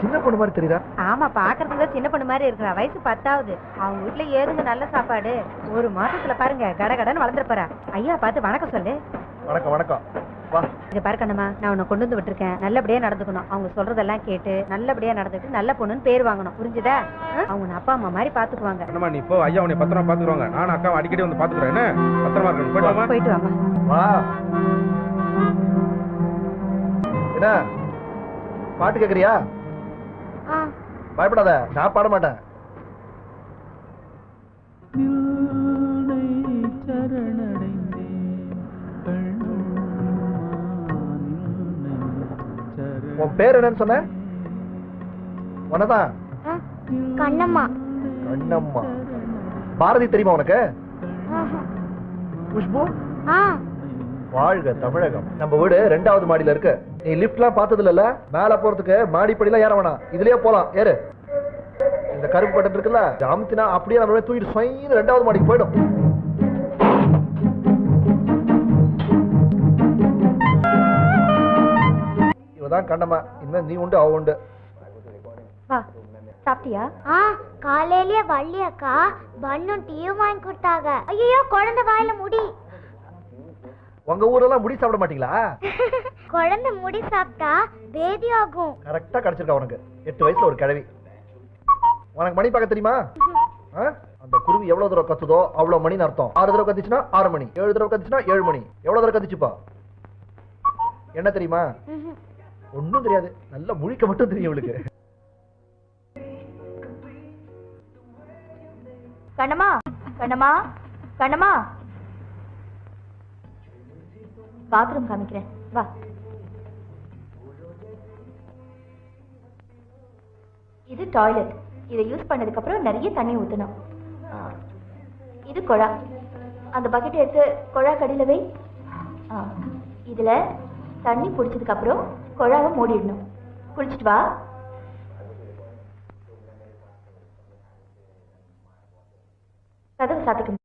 சின்ன பொண்ணு மாதிரி தெரியுதா? ஆமா பாக்குறதுக்கு சின்ன பொண்ணு மாதிரி இருக்கிறா. வயசு பத்தாவது. அவங்க வீட்டுல ஏதுங்க நல்ல சாப்பாடு. ஒரு மாசத்துல பாருங்க கட கடன்னு வளர்ந்துட போறா. ஐயா பார்த்து வணக்கம் சொல்லு. வணக்கம் வணக்கம். பாரு கண்ணம்மா நான் உன்னை கொண்டு வந்து விட்டுருக்கேன். நல்லபடியா நடந்துக்கணும். அவங்க சொல்றதெல்லாம் கேட்டு நல்லபடியா நடந்துட்டு நல்ல பொண்ணுன்னு பேர் வாங்கணும். புரிஞ்சுதா? அவங்க அப்பா அம்மா மாதிரி பாத்துக்குவாங்க. என்னம்மா நீ இப்போ ஐயா உன்னை பத்திரமா பாத்துக்குவாங்க. நானும் அக்கா அடிக்கடி வந்து பாத்துக்கிறேன். என்ன? பத்திரமா இருக்கணும். போயிட்டு வாம்மா. போயிட்டு வாமா வா. என்ன? பாட்டு கேக்குறியா? பயப்படாத நான் பாட மாட்டேன். உன் பேர் என்னன்னு சொன்ன? உனதான்? கண்ணம்மா. கண்ணம்மா. பாரதி தெரியுமா உனக்கு? குஷ்பு ஆ. வாழ்க தமிழகம். நம்ம வீடு ரெண்டாவது மாடியில இருக்கு. நீ லிஃப்ட்லாம் பார்த்தது இல்ல மேல போறதுக்கு மாடிப்படிலாம் ஏற வேணாம். இதுலயே போலாம். ஏறு. இந்த கருப்பு பட்டன் இருக்குல்ல அமுத்தினா அப்படியே நம்ம தூக்கிட்டு சொயின்னு ரெண்டாவது மாடிக்கு போயிடும். இவதான் கண்ணம்மா. இன்னும் நீ உண்டு அவ உண்டு. சாப்பிட்டியா? ஆ காலையிலேயே வள்ளி அக்கா பண்ணும் டீயும் வாங்கி கொடுத்தாங்க. ஐயோ குழந்தை வாயில முடி. உங்க ஊரெல்லாம் முடி சாப்பிட மாட்டீங்களா? குழந்தை முடி சாப்பிட்டா பேதி ஆகும். கரெக்டா கிடைச்சிருக்கா உனக்கு. எட்டு வயசுல ஒரு கிழவி. உனக்கு மணி பார்க்க தெரியுமா? அந்த குருவி எவ்வளவு தூரம் கத்துதோ அவ்வளவு மணின்னு அர்த்தம். ஆறு தடவை கத்துச்சுன்னா ஆறு மணி. ஏழு தடவை கத்துச்சுன்னா ஏழு மணி. எவ்வளவு தடவை கத்துச்சுப்பா? என்ன தெரியுமா? ஒண்ணும் தெரியாது. நல்லா முழிக்க மட்டும் தெரியும் இவளுக்கு. கண்ணம்மா கண்ணம்மா கண்ணம்மா. பாத்ரூம் காமிக்கிறேன். வா. இது டாய்லெட். இதை யூஸ் பண்ணதுக்கு அப்புறம் நிறைய தண்ணி ஊத்தணும். இது குழா. அந்த பக்கெட் எடுத்து குழா கடியில வை. இதுல தண்ணி பிடிச்சதுக்கு அப்புறம் குழாவை மூடிடணும். குளிச்சுட்டு வா. கதவு சாத்திக்கணும்.